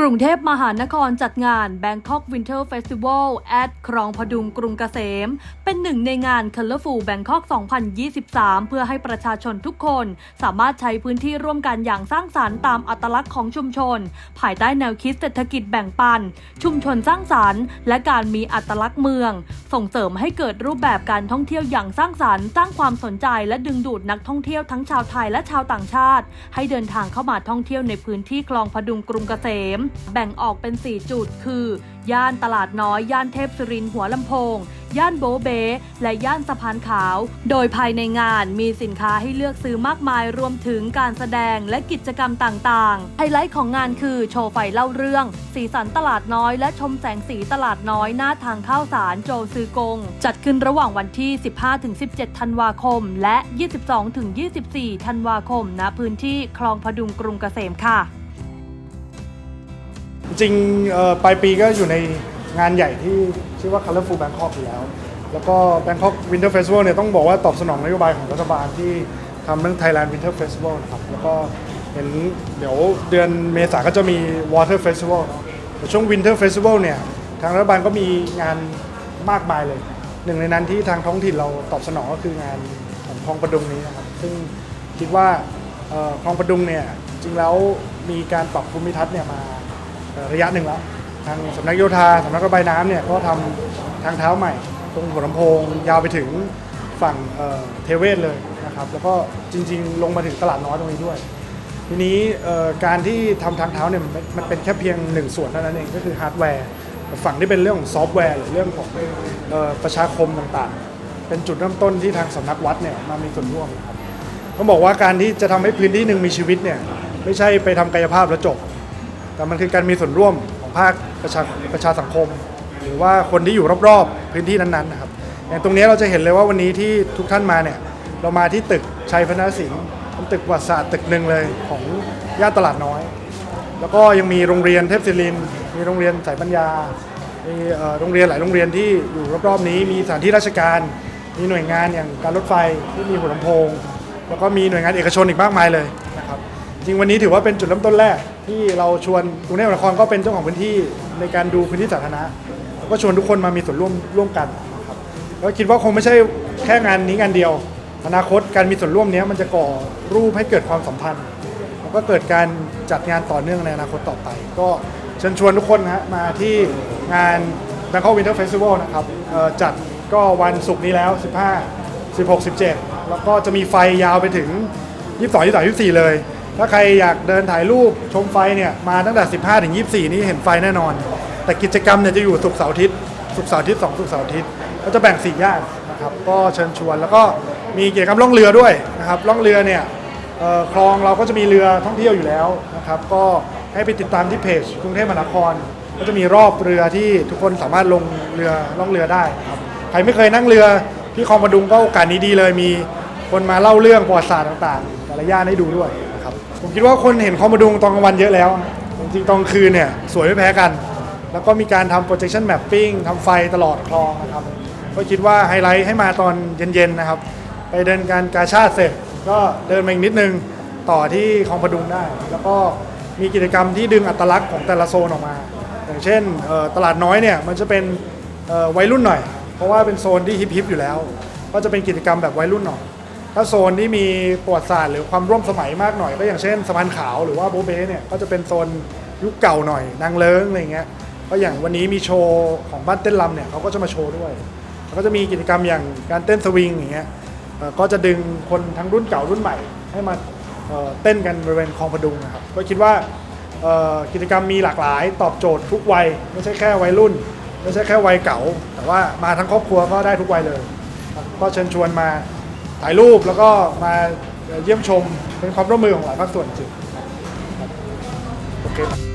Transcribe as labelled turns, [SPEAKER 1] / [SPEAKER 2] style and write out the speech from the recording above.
[SPEAKER 1] กรุงเทพมหานครจัดงาน Bangkok Winter Festival at ครองพดุงกรุงเกษม เป็นหนึ่งในงาน Colorful Bangkok 2023 เพื่อให้ประชาชนทุกคน สามารถใช้พื้นที่ร่วมกันอย่างสร้างสารรค์ตามอัตลักษณ์ของชุมชน ภายใต้แนวคิดเศรษฐกิจแบ่งปัน ชุมชนสร้างสารรค์ และการมีอัตลักษณ์เมือง ส่งเสริมให้เกิดรูปแบบการท่องเที่ยวอย่างสร้างสารรค์ สร้างความสนใจและดึงดูดนักท่องเที่ยวทั้งชาวไทยและชาวต่างชาติ ให้เดินทางเข้ามาท่องเที่ยวในพื้นที่คลองพดุงกรุงเกษมแบ่งออกเป็น 4 จุด คือ ย่านตลาดน้อย ย่านเทพสุรินหัวลำโพง ย่านโบเบ และย่านสะพานขาว โดยภายในงานมีสินค้าให้เลือกซื้อมากมายรวมถึงการแสดงและกิจกรรมต่างๆ ไฮไลท์ของงานคือโชว์ไฟเล่าเรื่อง สีสันตลาดน้อยและชมแสงสีตลาดน้อยหน้าทางเข้าสารโจซือกง จัดขึ้นระหว่างวันที่ 15-17 ธันวาคม และ 22-24 ธันวาคม ณ พื้นที่คลองพดุงกรุงเกษมค่ะ
[SPEAKER 2] ริงๆปลายปีก็อยู่ในงานใหญ่ที่ชื่อว่า Colorful Bangkok อยู่แล้ว แล้วก็ Bangkok Winter Festival เนี่ยต้องบอกว่าตอบสนองนโยบายของรัฐบาลที่ทำเรื่อง Thailand Winter Festival นะครับ แล้วก็เห็นเดี๋ยวเดือนเมษาก็จะมี Water Festival เนอะแต่ช่วง Winter Festival เนี่ยทางรัฐบาลก็มีงานมากมายเลย หนึ่งในนั้นที่ทางท้องถิ่นเราตอบสนองก็คืองานของคลองประดุงนี้นะครับ ซึ่งคิดว่าคลองประดุงเนี่ยจริงแล้วมีการปรับภูมิทัศน์เนี่ยมา ระยะหนึ่งแล้ว ทางสำนักโยธาสำนักระบายน้ำเนี่ยก็ทำทางเท้าใหม่ ตรงหัวลำโพง ยาวไปถึงฝั่งเอ่อเทเวศเลยนะครับ แล้วก็จริง ๆ ลงมาถึงตลาดน้อยตรงนี้ด้วย ทีนี้เอ่อการที่ทำทางเท้าเนี่ยมันมันเป็นแค่เพียงหนึ่งส่วนเท่านั้นเองก็คือฮาร์ดแวร์ฝั่งที่เป็นเรื่องของซอฟต์แวร์หรือเรื่องของเอ่อประชาคมต่างๆ เป็นจุดเริ่มต้นที่ทางสำนักวัดเนี่ยมามีส่วนร่วมนะครับ ต้องบอกว่าการที่จะทำให้พื้นที่หนึ่งมีชีวิตเนี่ยไม่ใช่ไปทำกายภาพแล้วจบ แต่มันคือการมีส่วนร่วมของภาคประชาประชาสังคม หรือว่าคนที่อยู่รอบๆพื้นที่นั้นๆนะครับอย่างตรงนี้เราจะเห็นเลยว่าวันนี้ที่ทุกท่านมาเนี่ยเรามาที่ตึกชัยพนาสินเป็นตึกประวัติศาสตร์ตึกหนึ่งเลยของย่านตลาดน้อย แล้วก็ยังมีโรงเรียนเทพศิรินมีโรงเรียนสายปัญญา มีโรงเรียนหลายโรงเรียนที่อยู่รอบๆนี้ มีสถานที่ราชการ มีหน่วยงานอย่างการรถไฟที่มีหัวลำโพง แล้วก็มีหน่วยงานเอกชนอีกมากมายเลยนะครับจริงวันนี้ถือว่าเป็นจุดเริ่มต้นแรก ที่เราชวนกรุงเทพมหานครก็เป็นเจ้าของพื้นที่ในการดูพื้นที่สาธารณะก็ชวนทุกคนมามีส่วนร่วมร่วมกันนะครับแล้วคิดว่าคงไม่ใช่แค่งานนี้งานเดียว อนาคตการมีส่วนร่วมนี้มันจะก่อรูปให้เกิดความสัมพันธ์ แล้วก็เกิดการจัดงานต่อเนื่องในอนาคตต่อไป ก็เชิญชวนทุกคนนะฮะมาที่งาน Bangkok Winter Festival นะครับจัดก็วันศุกร์นี้แล้ว 15 16 17 แล้วก็จะมีไฟยาวไปถึง 22 23 24 เลย ถ้าใครอยากเดินถ่ายรูปชมไฟเนี่ยมาตั้งแต่ 15 ถึง 24 นี้เห็นไฟแน่นอน แต่กิจกรรมเนี่ยจะอยู่ศุกร์เสาร์อาทิตย์ศุกร์เสาร์อาทิตย์2ศุกร์เสาร์อาทิตย์ก็จะแบ่งสี่ย่านนะครับก็เชิญชวนแล้วก็มีกิจกรรมล่องเรือด้วยนะครับล่องเรือเนี่ยเอ่อคลองเราก็จะมีเรือท่องเที่ยวอยู่แล้วนะครับก็ให้ไปติดตามที่เพจกรุงเทพมหานคร ก็จะมีรอบเรือที่ทุกคนสามารถลงเรือล่องเรือได้ครับใครไม่เคยนั่งเรือที่คลองประดุงก็โอกาสนี้ดีเลยมีคนมาเล่าเรื่องประวัติศาสตร์ต่างๆ แต่ละย่านให้ดูด้วย ครับ ผมคิดว่าคนเห็นคองประดุงตอนกลางวันเยอะแล้ว จริงๆตอนคืนเนี่ยสวยไม่แพ้กัน แล้วก็มีการทำ projection mapping ทำไฟตลอดคลองนะครับ ก็คิดว่าไฮไลท์ให้มาตอนเย็นๆนะครับ ไปเดินการกาชาติเสร็จ ก็เดินมาอีกนิดนึงต่อที่คลองพดุงได้ แล้วก็มีกิจกรรมที่ดึงอัตลักษณ์ของแต่ละโซนออกมา อย่างเช่นเอ่อตลาดน้อยเนี่ยมันจะเป็นเอ่อวัยรุ่นหน่อย เพราะว่าเป็นโซนที่ฮิปๆอยู่แล้ว ก็จะเป็นกิจกรรมแบบวัยรุ่นหน่อย ถ้าโซนที่มีประวัติศาสตร์หรือความร่วมสมัยมากหน่อย ก็อย่างเช่นสะพานขาวหรือว่าโบเบ้เนี่ยก็จะเป็นโซนยุคเก่าหน่อยนางเลิงอะไรเงี้ยก็อย่างวันนี้มีโชว์ของบ้านเต้นรำเนี่ยเขาก็จะมาโชว์ด้วยแล้วก็จะมีกิจกรรมอย่างการเต้นสวิงอย่างเงี้ยก็จะดึงคนทั้งรุ่นเก่ารุ่นใหม่ ให้มาเต้นกันบริเวณคลองพดุงนะครับก็คิดว่ากิจกรรมมีหลากหลาย ตอบโจทย์ทุกวัย ไม่ใช่แค่วัยรุ่น ไม่ใช่แค่วัยเก่า แต่ว่ามาทั้งครอบครัวก็ได้ทุกวัยเลย ก็เชิญชวนมา ถ่ายรูปแล้วก็มาเยี่ยมชมเป็นความร่วมมือของหลายภาคส่วนจริงโอเค